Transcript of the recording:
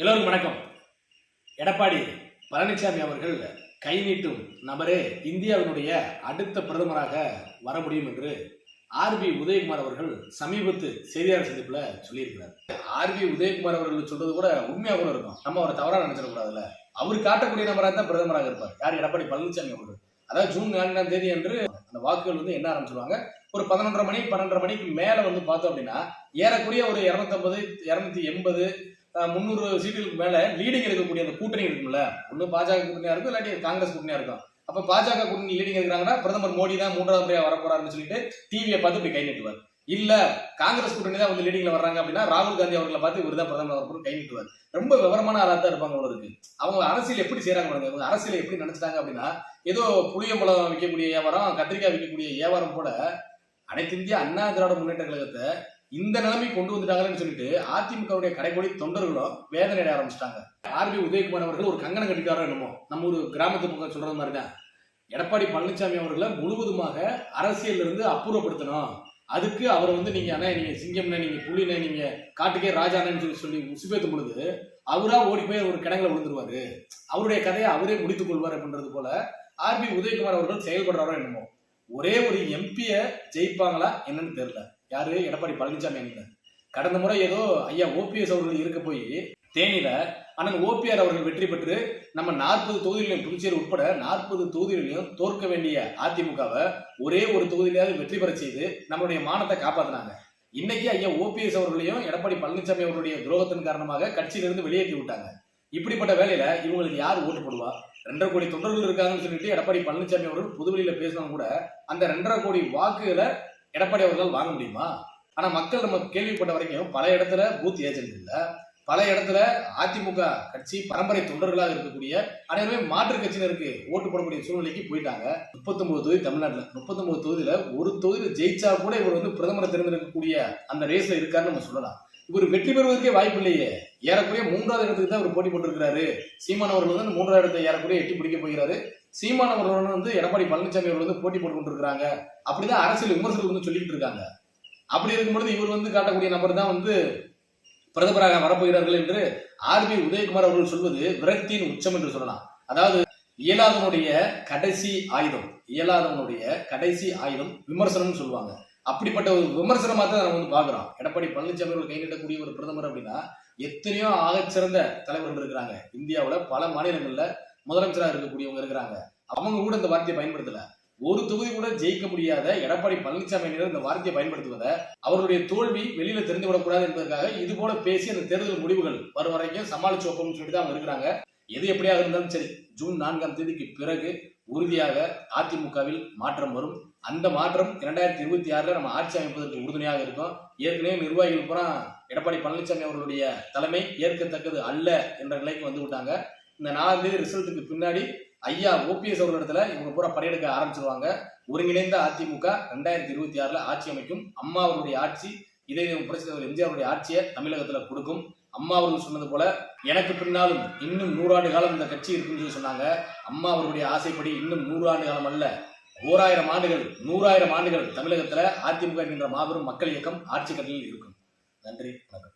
எல்லோருக்கும் வணக்கம். எடப்பாடி பழனிசாமி அவர்கள் கை நீட்டும் நபரே இந்தியாவினுடைய அடுத்த பிரதமராக வர முடியும் என்று ஆர்பி உதயகுமார் அவர்கள் சமீபத்து செய்தியாளர் சந்திப்பில் சொல்லியிருக்கிறார். ஆர் பி உதயகுமார் அவர்கள் சொல்றது கூட உண்மையாக கூட இருக்கும். நம்ம அவரை தவறா நினைச்சிடக்கூடாதுல்ல அவர் காட்டக்கூடிய நபராக தான் பிரதமராக இருப்பார். யார் எடப்பாடி பழனிசாமி அவர்கள்? அதாவது ஜூன் நான்காம் தேதி அன்று அந்த வாக்குகள் வந்து என்ன ஆரம்பிச்சிருவாங்க? ஒரு பதினொன்றரை மணி பன்னெண்டரை மணிக்கு மேல வந்து பார்த்தோம் அப்படின்னா ஏறக்குறைய ஒரு இரநூத்தம்பது இரநூத்தி எண்பது முந்நூறு சீட்டுகளுக்கு மேலே லீடிங் இருக்கக்கூடிய அந்த கூட்டணி இருக்கும்ல ஒன்று பாஜக கூட்டணியாக இருக்கும் இல்லாட்டி காங்கிரஸ் கூட்டணியாக இருக்கும். அப்போ பாஜக கூட்டணி லீடிங் இருக்கிறாங்கன்னா பிரதமர் மோடி தான் மூன்றாவது முறையாக வரப்போறாருன்னு சொல்லிட்டு டிவியை பார்த்து இப்படி கை நீட்டுவார். இல்ல காங்கிரஸ் கூட்டணி தான் வந்து லீடிங்ல வர்றாங்க அப்படின்னா ராகுல் காந்தி அவர்களை பார்த்து இவர் தான் பிரதமர் வரப்போன்னு கை நீட்டுவார். ரொம்ப விவரமான ஆளா தான் இருப்பாங்க அவருக்கு அவங்க அரசியல் எப்படி செய்யறாங்க பாருங்க அவங்க அரசியல் எப்படி நினைச்சிட்டாங்க அப்படின்னா ஏதோ புளியம்பழம் விற்கக்கூடிய வியாபாரம் கத்திரிக்காய் விற்கக்கூடிய வியாபாரம் போல அனைத்து இந்திய அண்ணா திராவிட முன்னேற்ற கழகத்தை இந்த நிலைமை கொண்டு வந்துட்டாங்கன்னு சொல்லிட்டு அதிமுகவுடைய கடைக்கோடி தொண்டர்களும் வேதனை அடைய ஆரம்பிச்சிட்டாங்க. ஆர்பி உதயகுமார் அவர்கள் ஒரு கங்கணம் கட்டிட்டாரோ என்னமோ? நம்ம ஒரு கிராமத்து பக்கம் சொல்றது மாதிரி தான் எடப்பாடி பழனிசாமி அவர்களை முழுவதுமாக அரசியல் இருந்து அப்புறப்படுத்தணும். அதுக்கு அவர் வந்து நீங்க அண்ணா நீங்க சிங்கம்னா நீங்க புலினா நீங்க காட்டுக்கே ராஜானன்னு சொல்லி சொல்லி உசுபேத்தும் பொழுது அவரா ஓடி போய் ஒரு கிடங்குல விழுந்துருவாரு. அவருடைய கதையை அவரே முடித்துக் கொள்வார் அப்படின்றது போல ஆர்பி உதயகுமார் அவர்கள் செயல்படுறாரோ என்னமோ? ஒரே ஒரு எம்பிய ஜெயிப்பாங்களா என்னன்னு தெரியல. யாரு? எடப்பாடி பழனிசாமி அணியில கடந்த முறை ஏதோ ஐயா ஓபிஎஸ் அவர்கள் இருக்க போய் தேனியில அண்ணன் ஓபிஆர் அவர்கள் வெற்றி பெற்று நம்ம நாற்பது தொகுதிகளையும் புதுச்சேரி உட்பட நாற்பது தொகுதிகளையும் தோற்க வேண்டிய அதிமுகவை ஒரே ஒரு தொகுதியிலாவது வெற்றி பெற செய்து நம்மளுடைய மானத்தை காப்பாத்தினாங்க. இன்னைக்கு ஐயா ஓபிஎஸ் அவர்களையும் எடப்பாடி பழனிசாமி அவர்களுடைய துரோகத்தின் காரணமாக கட்சியிலிருந்து வெளியேற்றி விட்டாங்க. இப்படிப்பட்ட வேலையில இவங்களுக்கு யார் ஓட்டு போடுவா? ரெண்டரை கோடி தொண்டர்கள் இருக்காங்கன்னு சொல்லிட்டு எடப்பாடி பழனிசாமி அவர்கள் புதுவெளியில பேசினா கூட அந்த ரெண்டரை கோடி வாக்குகளை எடப்பாடி அவர்களால் வாங்க முடியுமா? ஆனா மக்கள் நம்ம கேள்விப்பட்ட வரைக்கும் பல இடத்துல பூத் ஏஜென்ட் இல்லை. பல இடத்துல அதிமுக கட்சி பரம்பரை தொண்டர்களாக இருக்கக்கூடிய அனைவருமே மாற்று கட்சியினருக்கு ஓட்டு போடக்கூடிய சூழ்நிலைக்கு போயிட்டாங்க. முப்பத்தொன்பது தொகுதி தமிழ்நாட்டில். முப்பத்தொன்பது தொகுதியில ஒரு தொகுதியில் ஜெயிச்சா கூட இவர் வந்து பிரதமரை தேர்ந்தெடுக்கக்கூடிய அந்த ரேஸ்ல இருக்காருன்னு நம்ம சொல்லலாம். இவர் வெற்றி பெறுவதற்கே வாய்ப்பு இல்லையே ஏறக்குறைய மூன்றாவது இடத்துக்கு தான் இவர் போட்டி போட்டிருக்கிறாரு. சீமான் அவர்கள் வந்து மூன்றாவது இடத்தை ஏறக்குறைய எட்டி பிடிக்க போகிறாரு. சீமான் அவர்கள் வந்து எடப்பாடி பழனிசாமி அவர்கள் வந்து போட்டி போட்டு கொண்டிருக்கிறாங்க அப்படிதான் அரசியல் விமர்சகர்கள் வந்து சொல்லிட்டு இருக்காங்க. அப்படி இருக்கும்பொழுது இவர் வந்து காட்டக்கூடிய நபர் தான் வந்து பிரதமராக வரப்போகிறார்கள் என்று ஆர்பி உதயகுமார் அவர்கள் சொல்வது விரக்தியின் உச்சம் என்று சொல்லலாம். அதாவது இயலாதவனுடைய கடைசி ஆயுதம் இயலாதவனுடைய கடைசி ஆயுதம் விமர்சனம்னு சொல்லுவாங்க. அப்படிப்பட்ட ஒரு விமர்சனமாக தான் நம்ம வந்து பார்க்குறோம். எடப்பாடி பழனிசாமி அவர்கள் கையிடக்கூடிய ஒரு பிரதமர் அப்படின்னா எத்தனையோ ஆகச்சிறந்த தலைவர்கள் இருக்கிறாங்க. இந்தியாவில் பல மாநிலங்களில் முதலமைச்சராக இருக்கக்கூடியவங்க இருக்கிறாங்க. அவங்க கூட இந்த வார்த்தையை பயன்படுத்தலை. ஒரு தொகுதி கூட ஜெயிக்க முடியாத எடப்பாடி பழனிசாமி அணியினர் இந்த வார்த்தையை பயன்படுத்துவதை அவருடைய தோல்வி வெளியில தெரிந்து விடக்கூடாது என்பதற்காக இது போல பேசி அந்த தேர்தல் முடிவுகள் வரும் வரைக்கும் சமாளிச்சு வைப்போம்னு சொல்லிட்டு தான் அவங்க இருக்கிறாங்க. எது எப்படியாக இருந்தாலும் சரி ஜூன் நான்காம் தேதிக்கு பிறகு உறுதியாக அதிமுகவில் மாற்றம் வரும். அந்த மாற்றம் இரண்டாயிரத்தி இருபத்தி ஆறுல நம்ம ஆட்சி அமைப்பதற்கு உறுதுணையாக இருக்கும். ஏற்கனவே நிர்வாகிகள் பூரா எடப்பாடி பழனிசாமி அவர்களுடைய தலைமை ஏற்கத்தக்கது அல்ல என்ற நிலைக்கு வந்து விட்டாங்க. இந்த நாலு தேதி ரிசல்ட்டுக்கு பின்னாடி ஐயா ஓபிஎஸ் அவர்களிடத்துல இவங்க பூரா படையெடுக்க ஆரம்பிச்சிருவாங்க. ஒருங்கிணைந்த அதிமுக ரெண்டாயிரத்தி இருபத்தி ஆறுல ஆட்சி அமைக்கும். அம்மா அவருடைய ஆட்சி இதே புரட்சி தலைவர் எம்ஜிஆருடைய ஆட்சியை தமிழகத்துல கொடுக்கும். அம்மா அவர்கள் சொன்னது போல எனக்கு பின்னாலும் இன்னும் நூறாண்டு காலம் இந்த கட்சி இருக்குன்னு சொல்லி சொன்னாங்க. அம்மா அவருடைய ஆசைப்படி இன்னும் நூறு ஆண்டு காலம் அல்ல. ஓராயிரம் ஆண்டுகள் நூறாயிரம் ஆண்டுகள் தமிழகத்தில் அதிமுக என்கின்ற மாபெரும் மக்கள் இயக்கம் ஆட்சி கட்டளில் இருக்கும். நன்றி வணக்கம்.